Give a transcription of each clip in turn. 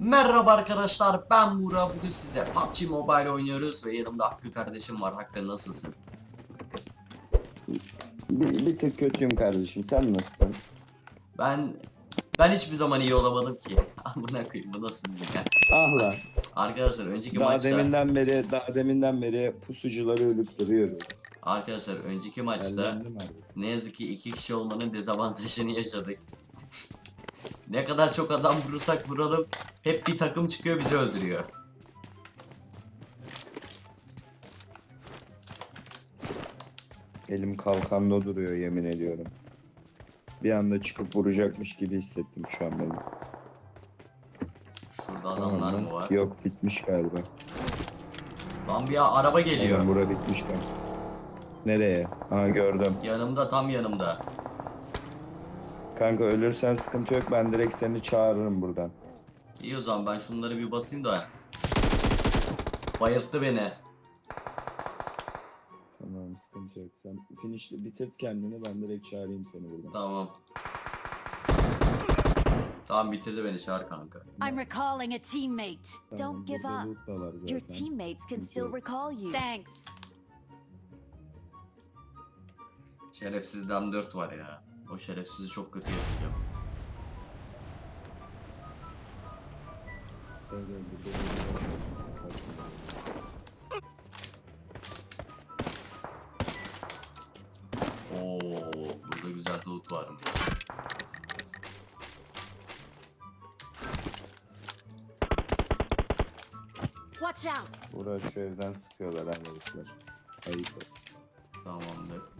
Merhaba arkadaşlar ben Buğra bugün sizle PUBG Mobile oynuyoruz ve yanımda Hakkı kardeşim var Hakkı nasılsın? Bir, bir tık kötüyüm kardeşim. Sen nasılsın? Ben ben hiçbir zaman iyi olamadım ki. Amına koyayım bu nasıl bir ya? Ah lan. Arkadaşlar önceki Daha maçta deminden beri, daha deminden beri pusucuları ölüp duruyoruz. arkadaşlar önceki maçta ne yazık ki iki kişi olmanın dezavantajını yaşadık. ne kadar çok adam vurursak vuralım hep bir takım çıkıyor bizi öldürüyor. Elim kalkanda duruyor yemin ediyorum. Bir anda çıkıp vuracakmış gibi hissettim şu an benim. Şurada adamlar mı var? Yok bitmiş galiba. Lan bir araba geliyor. Aynen bura bitmiş galiba. Nereye? Ha gördüm. Yanımda tam yanımda. Kanka ölürsen sıkıntı yok ben direkt seni çağırırım buradan. İyi o zaman ben şunları bir basayım da. Bayılttı beni. Tamam sıkıntı yok. Sen finish'le bitirt kendini ben direkt çağırayım seni buradan. Tamam. Tamam bitirdi beni çağır kanka. I'm recalling a teammate. Don't give up. Your teammates can still recall you. Thanks. Şerefsiz dam 4 var ya. O şerefsizi çok kötü yapacağım. Evet, evet, burada loot var. Oo, burada güzel loot varmış. Watch out. Burak şu evden sıkıyorlar ha herifler. Ayıp. Tamamdır.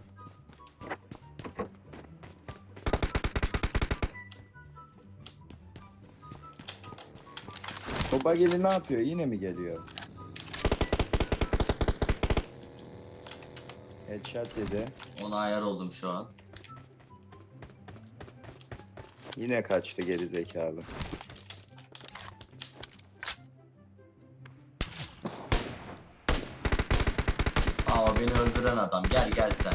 Bageli ne yapıyor? Yine mi geliyor? Headshot yedi. Ona ayar oldum şu an. Yine kaçtı geri zekalı. Aa beni öldüren adam. Gel gel sen.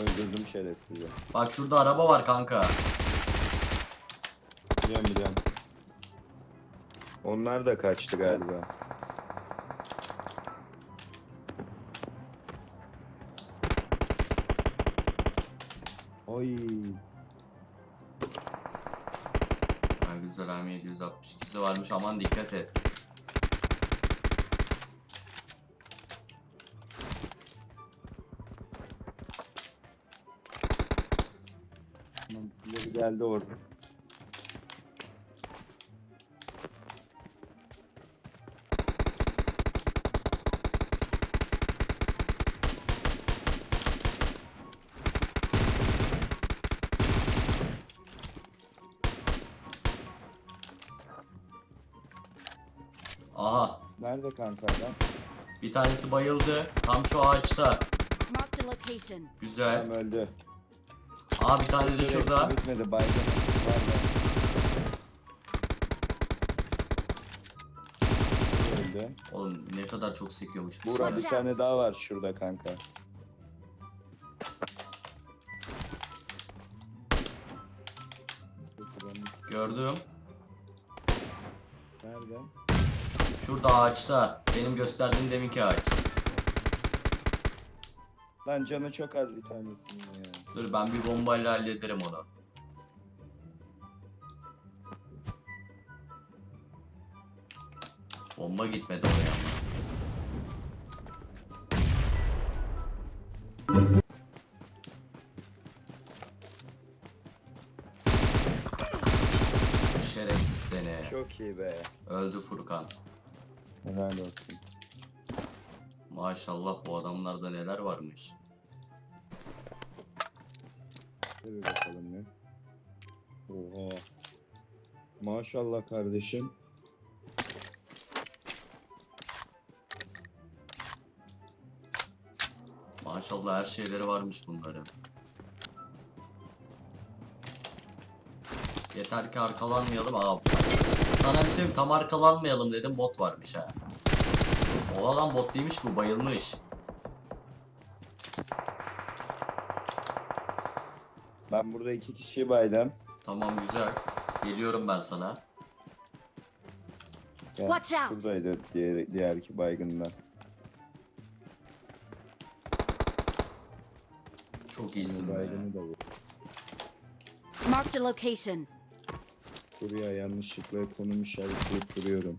Öldürdüm şerefsizi. Bak şurada araba var kanka. Biliyorum biliyorum. Onlar da kaçtı galiba. Oy. Ha, güzel M762'si varmış aman dikkat et. Tamam, biri geldi orada. Nerede kanka adam? bir tanesi bayıldı. Tam şu ağaçta. Marked a location. Tam Güzel. öldü. Aa bir tane de şurada. Bitmedi baygın. Var. Öldü. Oğlum ne kadar çok sekiyormuş. bu sana. bir tane daha var şurada kanka. Gördüm. Nerede? Şurada ağaçta. Benim gösterdiğim deminki ağaç. Lan canı çok az bir tanesinin ya. Dur ben bir bombayla hallederim onu. Bomba gitmedi oraya. Şerefsiz seni. Çok iyi be. Öldü Furkan. Helal olsun. Maşallah bu adamlarda neler varmış. Dur bakalım ya. Oha. Maşallah kardeşim. Maşallah her şeyleri varmış bunların. Yeter ki arkalanmayalım abi. Sana bir şey söyleyeyim, tam arkalanmayalım dedim bot varmış ha. O adam bot değilmiş bu bayılmış. Ben burada iki kişiyi baydım. Tamam güzel. Geliyorum ben sana. Gel, Watch out. Şuradaydı diğer, diğer iki baygınlar. Çok iyisin be. Baygını da vur. Marked a location. Buraya yanlışlıkla konum işaretleyip duruyorum.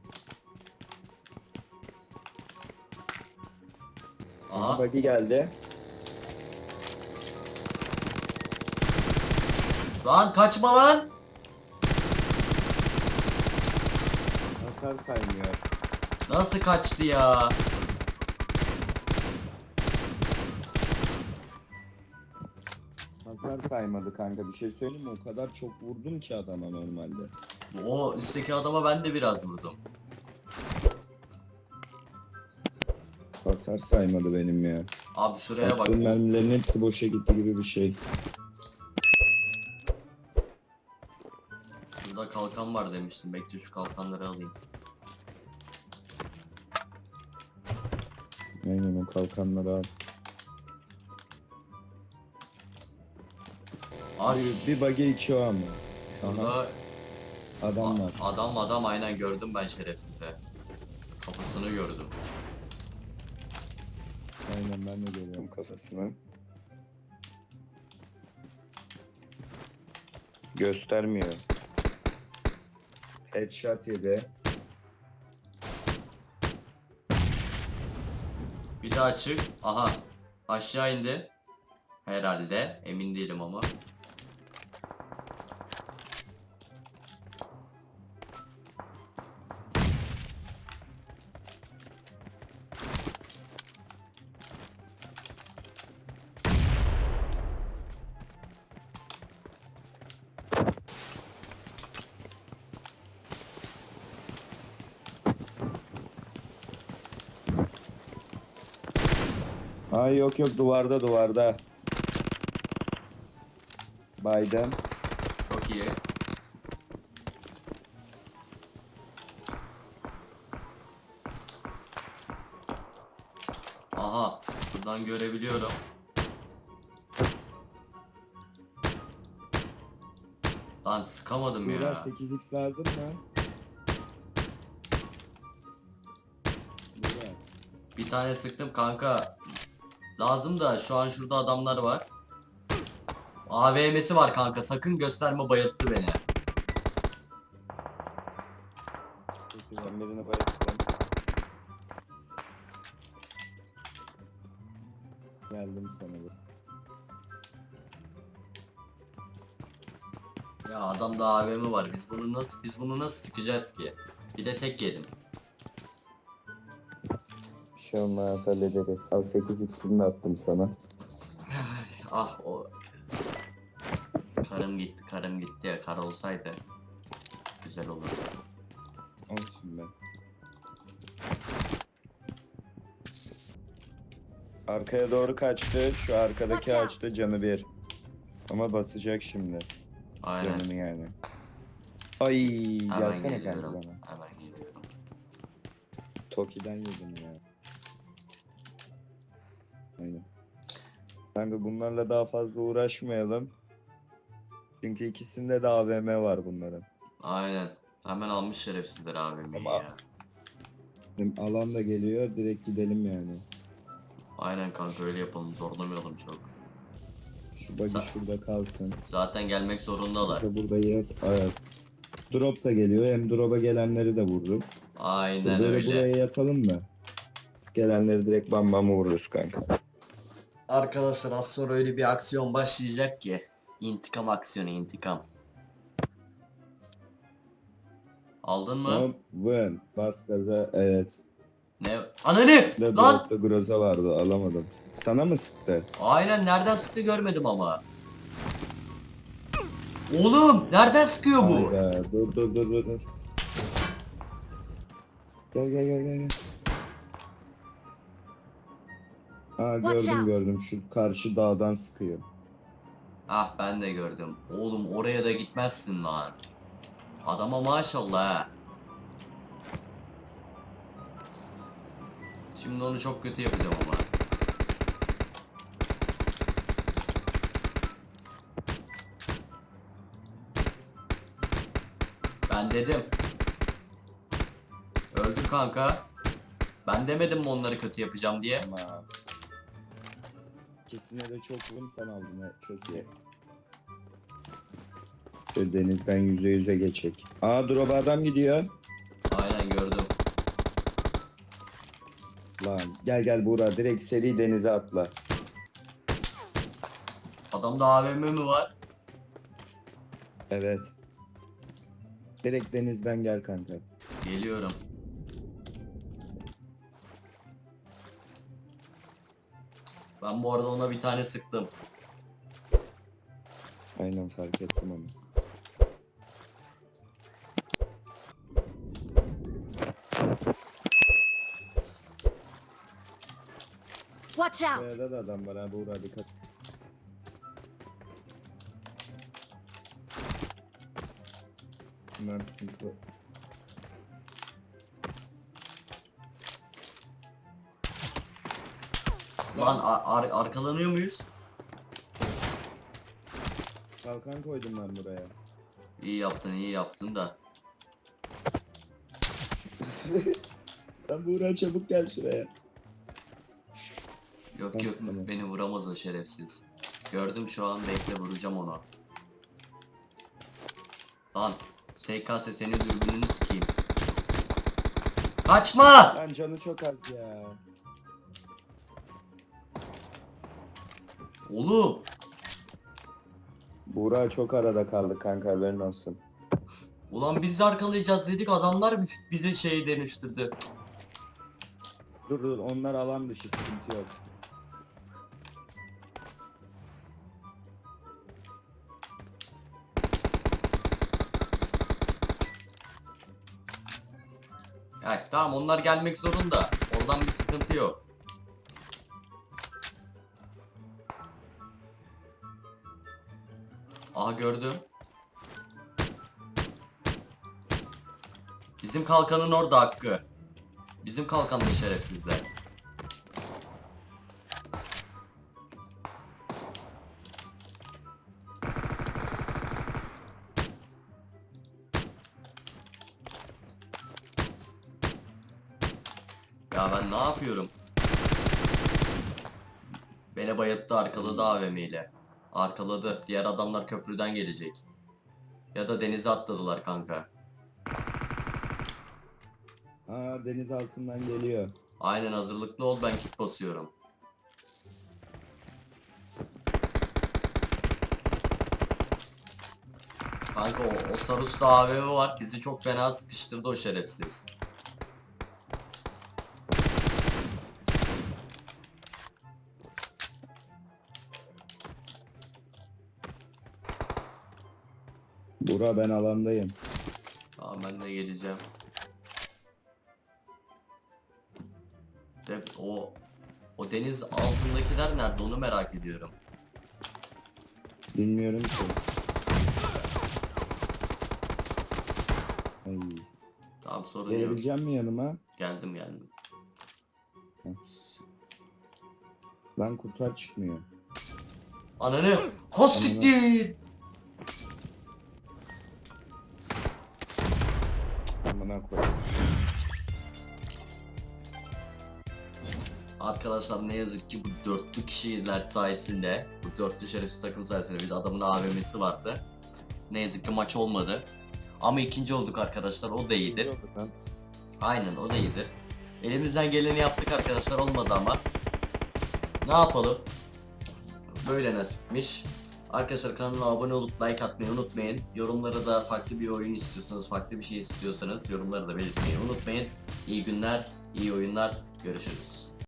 Aha. Bagi geldi. Lan kaçma lan. Hasar saymıyor. Nasıl kaçtı ya? Saymadı kanka. Bir şey söyleyeyim mi? O kadar çok vurdum ki adama normalde. O üstteki adama ben de biraz vurdum. Hasar saymadı benim ya. Abi şuraya bak. Attığım mermilerin hepsi boşa gitti gibi bir şey. Şurada kalkan var demiştim. Bekle şu kalkanları alayım. Aynen o kalkanları al. Aa Bir, bir bagi iki o ama. Aha şurada adam var. a- adam adam aynen gördüm ben şerefsize. Kafasını gördüm. Aynen ben de görüyorum kafasını. Göstermiyor. Headshot yedi. Bir daha çık. Aha. Aşağı indi. Herhalde. Emin değilim ama. Ay yok yok duvarda duvarda. Biden. Çok iyi. Aha. Buradan görebiliyorum. Lan sıkamadım Burada ya. 8x lazım mı? Bir tane sıktım kanka. Lazım da şu an şurada adamlar var. AVM'si var kanka. Sakın gösterme bayılttı beni. Ben bayılttım. Geldim sana bu. Ya adamda AVM var. Biz bunu nasıl biz bunu nasıl sıkacağız ki? Bir de tek yedim. Şey olmaz hallederiz. Al 8x'ini de attım sana. Ah o karım gitti, karım gitti ya. Kar olsaydı güzel olurdu. Olsun ben. Arkaya doğru kaçtı. Şu arkadaki Watch out. ağaçta canı bir. Ama basacak şimdi. Aynen. Canını yani. Ay Hemen gelsene kanka geliyorum. bana. Hemen geliyorum. Toki'den yedim ya. Aynen. Kanka bunlarla daha fazla uğraşmayalım. Çünkü ikisinde de AVM var bunların. Aynen. Hemen almış şerefsizler AVM'yi Ama- ya. Hem alan da geliyor direkt gidelim yani. Aynen kanka öyle yapalım. Zorlamayalım çok. Şu Sa- şurada kalsın. Zaten gelmek zorundalar. Burada, burada yat ayak. Drop da geliyor. Hem drop'a gelenleri de vururuz. Aynen Böyle öyle. buraya yatalım mı? Gelenleri direkt bam bam vururuz kanka. Arkadaşlar az sonra öyle bir aksiyon başlayacak ki. İntikam aksiyonu intikam. Aldın mı? Vın. Bas gaza. Evet. Ne? Ananı! Ne Lan! groza vardı alamadım. Sana mı sıktı? Aynen nereden sıktı görmedim ama. Oğlum nereden sıkıyor bu? Hayda, dur dur dur dur. dur. Gel gel gel gel. gel. Aa Watch gördüm gördüm şu karşı dağdan sıkıyor. Ah ben de gördüm. Oğlum oraya da gitmezsin lan. Adama maşallah ha. Şimdi onu çok kötü yapacağım ama. Ben dedim. Öldür kanka. Ben demedim mi onları kötü yapacağım diye. Ama ikisine de çok vurun sen aldın ha. Çok iyi. Şöyle denizden yüze yüze geçecek. Aa drop adam gidiyor. Aynen gördüm. Lan gel gel Buğra direkt seri denize atla. Adamda AVM mi var? Evet. Direkt denizden gel kanka. Geliyorum. Ben bu arada ona bir tane sıktım. Aynen fark ettim onu. Watch out! Da adam var ha Buğra dikkat. Bunlar Lan ar- ar- arkalanıyor muyuz? Kalkan koydum ben buraya. İyi yaptın iyi yaptın da. Lan Buğra çabuk gel şuraya. Yok yok Tamam. beni vuramaz o şerefsiz. Gördüm şu an bekle vuracağım ona. Lan SKS senin dürbününü sikeyim. Kaçma! Lan canı çok az ya. Oğlum Buğra çok arada kaldı kanka haberin olsun. ulan biz arkalayacağız dedik adamlar bize şey dönüştürdü. Dur dur onlar alan dışı sıkıntı yok. Ya tamam onlar gelmek zorunda. Oradan bir sıkıntı yok. Aha gördüm. Bizim kalkanın orada Hakkı. Bizim kalkanda şerefsizler. Ya ben ne yapıyorum? Beni bayılttı arkaladı AVM ile. Arkaladı. Diğer adamlar köprüden gelecek. Ya da denize atladılar kanka. Aa deniz altından geliyor. Aynen hazırlıklı ol ben kit basıyorum. Kanka o, o Sarus'ta AVM var. Bizi çok fena sıkıştırdı o şerefsiz. Buğra ben alandayım. Tamam ben de geleceğim. De, o o deniz altındakiler nerede onu merak ediyorum. Bilmiyorum ki. Ay. Tamam sorun yok. Gelebileceğim mi yanıma? Geldim geldim. Lan kurtar çıkmıyor. Ananı hassiktir. Amına koy. Arkadaşlar ne yazık ki bu dörtlü kişiler sayesinde, bu dörtlü şerefsiz takım sayesinde bir de adamın AVM'si vardı. Ne yazık ki maç olmadı. Ama ikinci olduk arkadaşlar o da iyidir. Aynen o da iyidir. Elimizden geleni yaptık arkadaşlar olmadı ama. Ne yapalım? Böyle nasipmiş. Arkadaşlar kanala abone olup like atmayı unutmayın. Yorumlara da farklı bir oyun istiyorsanız, farklı bir şey istiyorsanız yorumları da belirtmeyi unutmayın. İyi günler, iyi oyunlar. Görüşürüz.